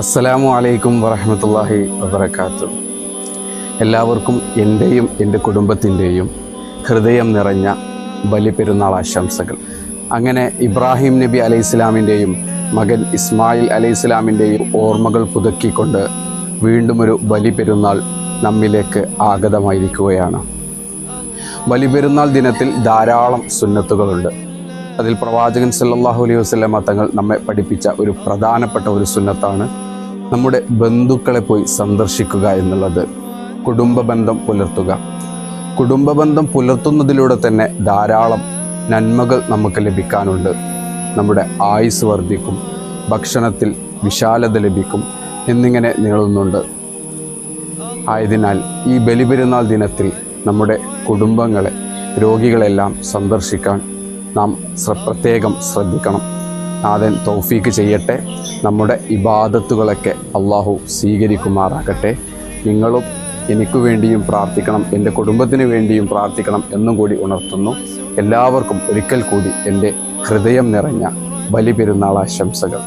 അസ്സലാമു അലൈക്കും വറഹമത്തല്ലാഹി വബർക്കാത്തു എല്ലാവർക്കും എന്റെയും എന്റെ കുടുംബത്തിന്റെയും ഹൃദയം നിറഞ്ഞ ബലിപെരുന്നാൾ ആശംസകൾ. അങ്ങനെ ഇബ്രാഹിം നബി അലൈഹി ഇസ്ലാമിന്റെയും മകൻ ഇസ്മായിൽ അലൈഹി ഇസ്ലാമിന്റെയും ഓർമ്മകൾ പുതുക്കിക്കൊണ്ട് വീണ്ടും ഒരു ബലിപെരുന്നാൾ നമ്മിലേക്ക് ആഗതമായിരിക്കുകയാണ്. ബലിപെരുന്നാൾ ദിനത്തിൽ ധാരാളം സുന്നത്തുകളുണ്ട്. അതിൽ പ്രവാചകൻ സല്ലാഹു അലൈഹി വസല്ലമ തങ്ങൾ നമ്മെ പഠിപ്പിച്ച ഒരു പ്രധാനപ്പെട്ട ഒരു സുന്നത്താണ് നമ്മുടെ ബന്ധുക്കളെ പോയി സന്ദർശിക്കുക എന്നുള്ളത് കുടുംബ ബന്ധം പുലർത്തുക. കുടുംബ ബന്ധം പുലർത്തുന്നതിലൂടെ തന്നെ ധാരാളം നന്മകൾ നമുക്ക് ലഭിക്കാനുണ്ട്. നമ്മുടെ ആയുസ് വർദ്ധിക്കും ഭക്ഷണത്തിൽ വിശാലത ലഭിക്കും എന്നിങ്ങനെ നീളുന്നുണ്ട്. ആയതിനാൽ ഈ ബലിപെരുന്നാൾ ദിനത്തിൽ നമ്മുടെ കുടുംബങ്ങളെ രോഗികളെല്ലാം സന്ദർശിക്കാൻ നാം പ്രത്യേകം ശ്രദ്ധിക്കണം. നാഥൻ തൗഫീക്ക് ചെയ്യട്ടെ. നമ്മുടെ ഇബാദത്തുകളൊക്കെ അള്ളാഹു സ്വീകരിക്കുമാറാകട്ടെ. നിങ്ങളും എനിക്ക് വേണ്ടിയും പ്രാർത്ഥിക്കണം എന്റെ കുടുംബത്തിന് വേണ്ടിയും പ്രാർത്ഥിക്കണം എന്നും കൂടി ഉണർത്തുന്നു. എല്ലാവർക്കും ഒരിക്കൽ കൂടി എന്റെ ഹൃദയം നിറഞ്ഞ ബലിപെരുന്നാൾ ആശംസകൾ.